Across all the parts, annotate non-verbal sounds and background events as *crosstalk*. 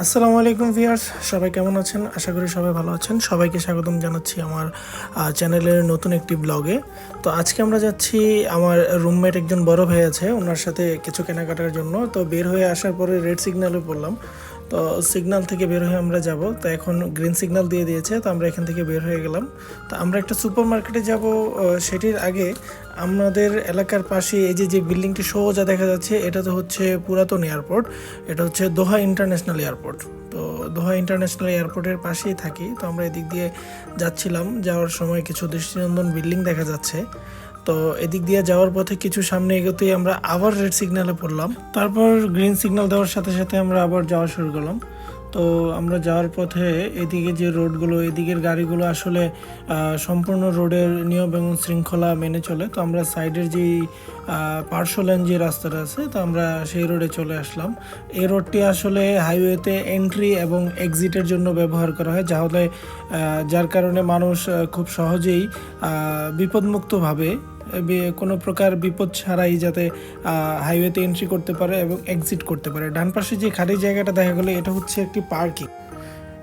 আসসালামু আলাইকুম ভিয়ার্স সবাই কেমন আছেন? আশা করি সবাই ভালো আছেন। সবাইকে স্বাগতম জানাচ্ছি আমার চ্যানেলের নতুন একটি ব্লগে। তো আজকে আমরা যাচ্ছি, আমার রুমমেট একজন বড় ভাই আছে, ওনার সাথে কিছু কেনাকাটার জন্য। তো বের হয়ে আসার পরে রেড সিগন্যালে পড়লাম। তো সিগন্যাল থেকে বের হয়ে আমরা যাব। তো এখন গ্রিন সিগনাল দিয়ে দিয়েছে, তো আমরা এখান থেকে বের হয়ে গেলাম। তো আমরা একটা সুপার মার্কেটে যাব সেটির আগে আমাদের এলাকার পাশে এই যে যে বিল্ডিংটি সোজা দেখা যাচ্ছে, এটা তো হচ্ছে পুরাতন এয়ারপোর্ট এটা হচ্ছে দোহা ইন্টারন্যাশনাল এয়ারপোর্ট তো দোহা ইন্টারন্যাশনাল এয়ারপোর্টের পাশেই থাকি। তো আমরা এদিক দিয়ে যাচ্ছিলাম, যাওয়ার সময় কিছু দৃষ্টিনন্দন বিল্ডিং দেখা যাচ্ছে। তো এদিক দিয়ে যাওয়ার পথে কিছু সামনে এগোতেই আমরা আবার রেড সিগন্যালে পড়লাম। তারপর গ্রিন সিগন্যাল দেওয়ার সাথে সাথে আমরা আবার যাওয়া শুরু করলাম। তো আমরা যাওয়ার পথে এদিকে যে রোডগুলো, এদিকের গাড়িগুলো আসলে সম্পূর্ণ রোডের নিয়ম এবং শৃঙ্খলা মেনে চলে। তো আমরা সাইডের যেই পার্শ্ব লেন যে রাস্তাটা আছে, তো আমরা সেই রোডে চলে আসলাম। এই রোডটি আসলে হাইওয়েতে এন্ট্রি এবং এক্সিটের জন্য ব্যবহার করা হয়, যাহলে যার কারণে মানুষ খুব সহজেই বিপদমুক্তভাবে কোনো প্রকার বিপদ ছাড়াই যাতে হাইওয়েতে এন্ট্রি করতে পারে এবং এক্সিট করতে পারে। ডান পাশে যে খালি জায়গাটা দেখা গেলো, এটা হচ্ছে একটি পার্কিং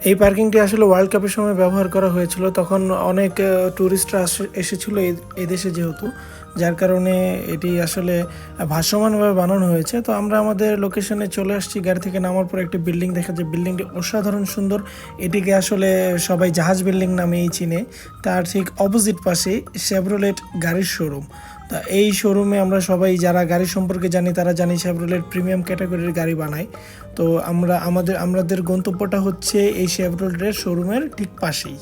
এই পার্কিংটি আসলে ওয়ার্ল্ড কাপের সময় ব্যবহার করা হয়েছিল। তখন অনেক ট্যুরিস্টরা এসেছিল এই- দেশে যেহেতু। যার কারণে এটি আসলে ভাসমানভাবে বানানো হয়েছে। তো আমরা আমাদের লোকেশনে চলে আসছি। গাড়ি থেকে নামার পর একটি বিল্ডিং দেখা যায়। বিল্ডিংটি অসাধারণ সুন্দর। এটিকে আসলে সবাই জাহাজ বিল্ডিং নামেই চিনে। তার ঠিক অপোজিট পাশে শেভরোলেট গাড়ির শোরুম তা এই শোরুমে আমরা সবাই যারা গাড়ি সম্পর্কে জানি, তারা জানি শেভরোলেট প্রিমিয়াম ক্যাটাগরির গাড়ি বানায়। তো আমরা আমাদের আমাদের গন্তব্যটা হচ্ছে এই শেভরোলেটের শোরুমের ঠিক পাশেই।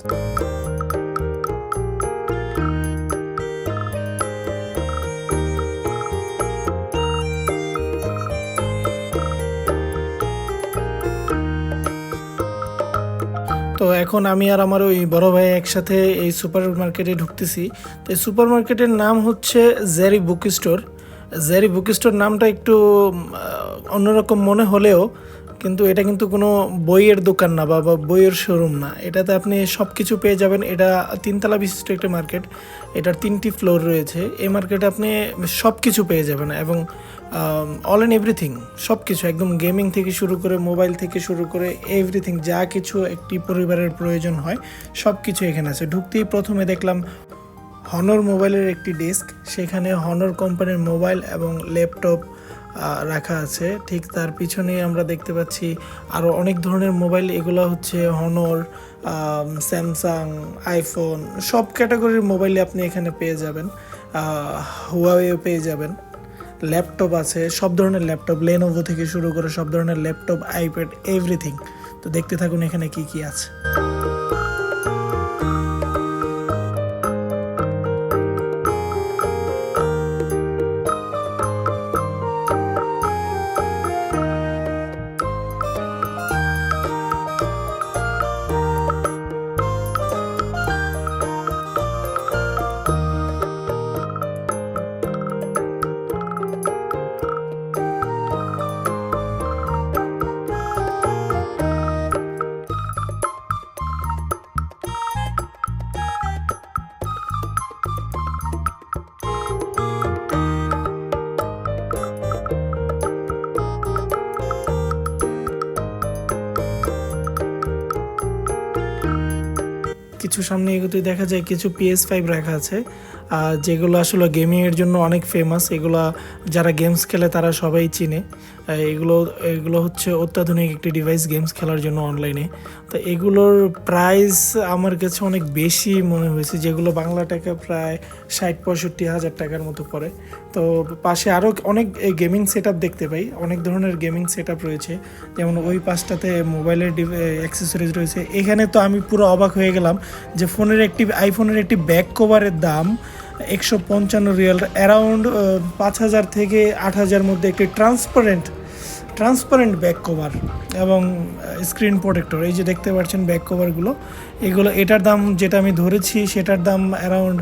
তো এখন আমি আর আমার ওই বড় ভাই একসাথে এই সুপার মার্কেটে ঢুকতেছি। তো এই সুপার মার্কেটের নাম হচ্ছে Jerry book store. Jerry book store নামটা একটু অন্যরকম মনে হলেও কিন্তু এটা কিন্তু কোনো বইয়ের দোকান না বা বইয়ের শোরুম না। এটাতে আপনি সব কিছু পেয়ে যাবেন। এটা তিনতলা বিশিষ্ট একটা মার্কেট এটার তিনটি ফ্লোর রয়েছে। এই মার্কেটে আপনি সব কিছু পেয়ে যাবেন এবং অল অ্যান্ড এভরিথিং সব কিছু একদম গেমিং থেকে শুরু করে মোবাইল থেকে শুরু করে এভরিথিং যা কিছু একটি পরিবারের প্রয়োজন হয় সব কিছু এখানে আছে। ঢুকতেই প্রথমে দেখলাম হনর মোবাইলের একটি ডেস্ক সেখানে হনর কোম্পানির মোবাইল এবং ল্যাপটপ রাখা আছে। ঠিক তার পিছনেই আমরা দেখতে পাচ্ছি আরও অনেক ধরনের মোবাইল। এগুলো হচ্ছে হনর স্যামসাং আইফোন সব ক্যাটাগরির মোবাইলে আপনি এখানে পেয়ে যাবেন। হুয়াওয়েও পেয়ে যাবেন। ল্যাপটপ আছে, সব ধরনের ল্যাপটপ লেনোভো থেকে শুরু করে সব ধরনের ল্যাপটপ আইপ্যাড এভরিথিং তো দেখতে থাকুন এখানে কি কি আছে। কিছু সামনে এগোতে দেখা যায় কিছু পিএস ফাইভ রাখা আছে। যেগুলো আসলে গেমিংয়ের জন্য অনেক ফেমাস এগুলো যারা গেমস খেলে তারা সবাই চিনে। এগুলো এগুলো হচ্ছে অত্যাধুনিক একটি ডিভাইস গেমস খেলার জন্য অনলাইনে তো এগুলোর প্রাইস আমার কাছে অনেক বেশি মনে হয়েছে, যেগুলো বাংলা টাকা প্রায় ষাট, পঁয়ষট্টি হাজার টাকার মতো পড়ে। তো পাশে আরও অনেক গেমিং সেট দেখতে পাই, অনেক ধরনের গেমিং সেট রয়েছে। যেমন ওই পাশটাতে মোবাইলের অ্যাক্সেসরিজ রয়েছে। এখানে তো আমি পুরো অবাক হয়ে গেলাম যে ফোনের একটি আইফোনের একটি ব্যাক কভারের দাম একশো পঞ্চান্ন রিয়াল, অ্যারাউন্ড পাঁচ হাজার থেকে আট হাজার মধ্যে একটি ট্রান্সপারেন্ট ট্রান্সপারেন্ট ব্যাক কভার এবং স্ক্রিন প্রোটেক্টর এই যে দেখতে পাচ্ছেন ব্যাক কভারগুলো এগুলো এটার দাম যেটা আমি ধরেছি, সেটার দাম অ্যারাউন্ড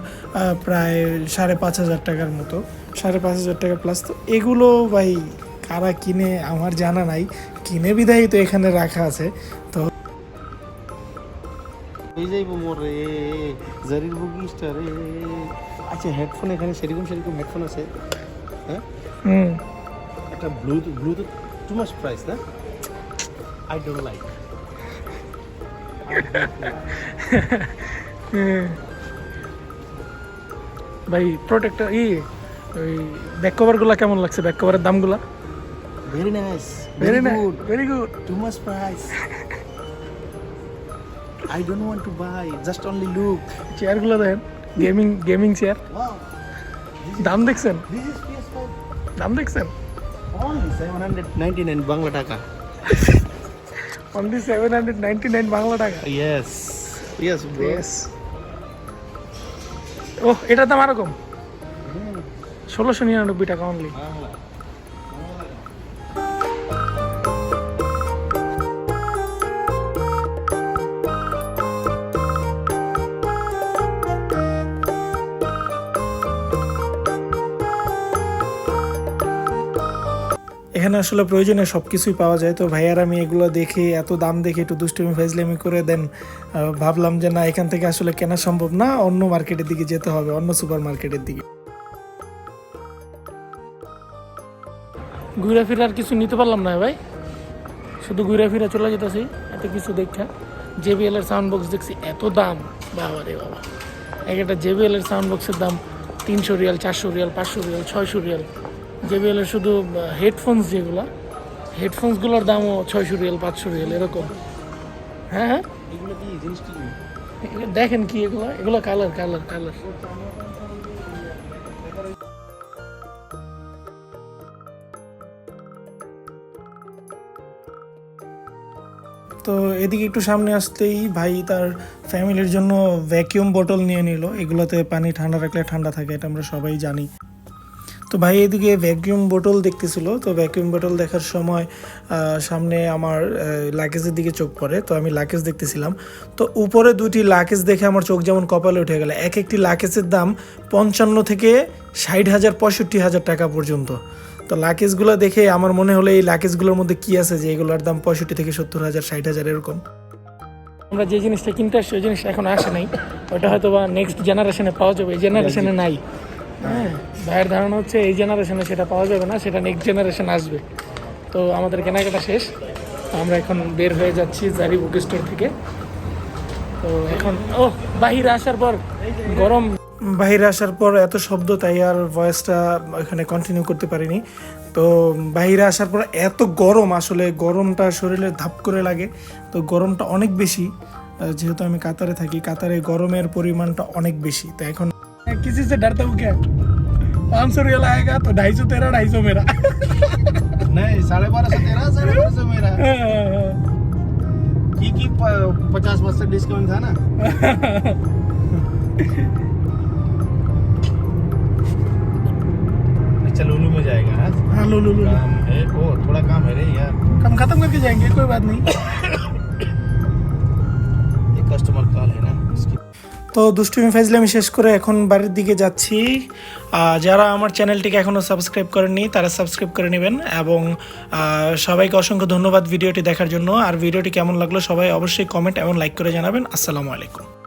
প্রায় সাড়ে পাঁচ হাজার টাকার মতো। সাড়ে পাঁচ হাজার টাকা প্লাস তো এগুলো ভাই, কারা কিনে আমার জানা নাই। কিনে বিদায়ী তো এখানে রাখা আছে। তো যাইব জারির বুকিংসটা রে আচ্ছা হেডফোন এখানে সেরকম সেরকম হেডফোন আছে হ্যাঁ একটা ব্লুটুথ ব্লুটুথ টু মাস প্রাইস না I don't like. *laughs* ভাই প্রোটেক্টর ই ওই ব্যাক কভারগুলো কেমন লাগছে ব্যাক কভারের দামগুলো. Very nice good. Very good Too much price. *laughs* I don't want to buy. Just only look. চেয়ারগুলো দেখেন গেমিং গেমিং চেয়ার Wow. দাম দেখছেন This is PS5. দাম দেখছেন Only 799 Bangla Taka. Only seven hundred ninety nine Bangla taka Yes. Yes, bro. Yes. ও এটার দাম আরকম. ষোলোশো নিরানব্বই টাকা অনলি এখানে আসলে প্রয়োজনে সব কিছুই পাওয়া যায়। তো ভাইয়ার আমি এগুলো দেখে এত দাম দেখে একটু দুষ্টুমি ফাইজলামি করে দেন ভাবলাম যে না, এখান থেকে আসলে কেনা সম্ভব না, অন্য মার্কেটের দিকে যেতে হবে, অন্য সুপার মার্কেটের দিকে। ঘুরে ফিরে আর কিছু নিতে পারলাম না ভাই। শুধু ঘুরে ফিরে চলে যেতেছি, এত কিছু দেখা। জেবিএল এর সাউন্ড বক্স দেখছি, এত দাম। বাবা রে বাবা। এক একটা জেবিএল এর সাউন্ড বক্সের দাম তিনশো রিয়াল, চারশো রিয়াল, পাঁচশো রিয়াল, ছয়শো রিয়াল। জেবিএল এর শুধু হেডফোনস যেগুলো হেডফোনসগুলোর দামও ছয়শো রিয়াল, পাঁচশো রিয়াল, এরকম। হ্যাঁ হ্যাঁ? দেখেন কি এগুলো এগুলো কালার কালার কালার তো এদিকে একটু সামনে আসতেই ভাই তার ফ্যামিলির জন্য ভ্যাকিউম বোতল নিয়ে নিল। এগুলোতে পানি ঠান্ডা রাখলে ঠান্ডা থাকে, এটা আমরা সবাই জানি। তো ভাই এদিকে ভ্যাকিউম বোটল দেখতেছিল তো ভ্যাকিউম বোটল দেখার সময় সামনে আমার লাগেজের দিকে চোখ পড়ে তো আমি লাগেজ দেখতেছিলাম। তো উপরে দুটি লাগেজ দেখে আমার চোখ যেমন কপালে উঠে গেল। এক একটি লাগেজের দাম পঞ্চান্ন থেকে ষাট হাজার পঁয়ষট্টি হাজার টাকা পর্যন্ত। তো লাগেজগুলো দেখে আমার মনে হলো এই লাগেজগুলোর মধ্যে কি আছে যে এগুলোর দাম পঁয়ষট্টি থেকে সত্তর হাজার ষাট হাজার এরকম। আমরা যে জিনিসটা কিনতে আসছি ওই জিনিসটা এখন আসে নাই। ওটা হয়তো বা নেক্সট জেনারেশনে পাওয়া যাবে এই জেনারেশনে নাই। হ্যাঁ ভাইয়ের ধারণা হচ্ছে এই জেনারেশনে সেটা পাওয়া যাবে না, সেটা নেক্সট জেনারেশন আসবে। তো আমাদের কেনাকাটা শেষ। আমরা এখন বের হয়ে যাচ্ছি জারি বুক স্টোর থেকে। তো এখন, ও, বাহিরে আসার পর গরম। বাহিরে আসার পর এত শব্দ, তাই আর ভয়েসটা এখানে কন্টিনিউ করতে পারিনি। তো বাইরে আসার পর এত গরম, আসলে গরমটা শরীরে ধাপ করে লাগে। তো গরমটা অনেক বেশি। যেহেতু আমি কাতারে থাকি, কাতারে গরমের পরিমাণটা অনেক বেশি। তো এখন किसी से डरता हूँ क्या? पाँच सौ रियल आएगा तो ढाई सौ तेरा ढाई सौ मेरा। नहीं साढ़े बारह सौ तेरा साढ़े बारह सौ मेरा। की की पचास परसेंट डिस्काउंट था ना? *laughs* चल उलू में जाएगा हाँ? हाँ लो लो लो लो। काम है ओ थोड़ा काम है रे यार। हम खत्म करके जाएँगे कोई बात नहीं। তো দুষ্টুমি ফাইজলামি শেষ করে এখন বাড়ির দিকে যাচ্ছি। যারা আমার চ্যানেলটিকে এখনও সাবস্ক্রাইব করেননি, তারা সাবস্ক্রাইব করে নেবেন এবং সবাইকে অসংখ্য ধন্যবাদ ভিডিওটি দেখার জন্য। আর ভিডিওটি কেমন লাগল সবাই অবশ্যই কমেন্ট এবং লাইক করে জানাবেন। আসসালামু আলাইকুম।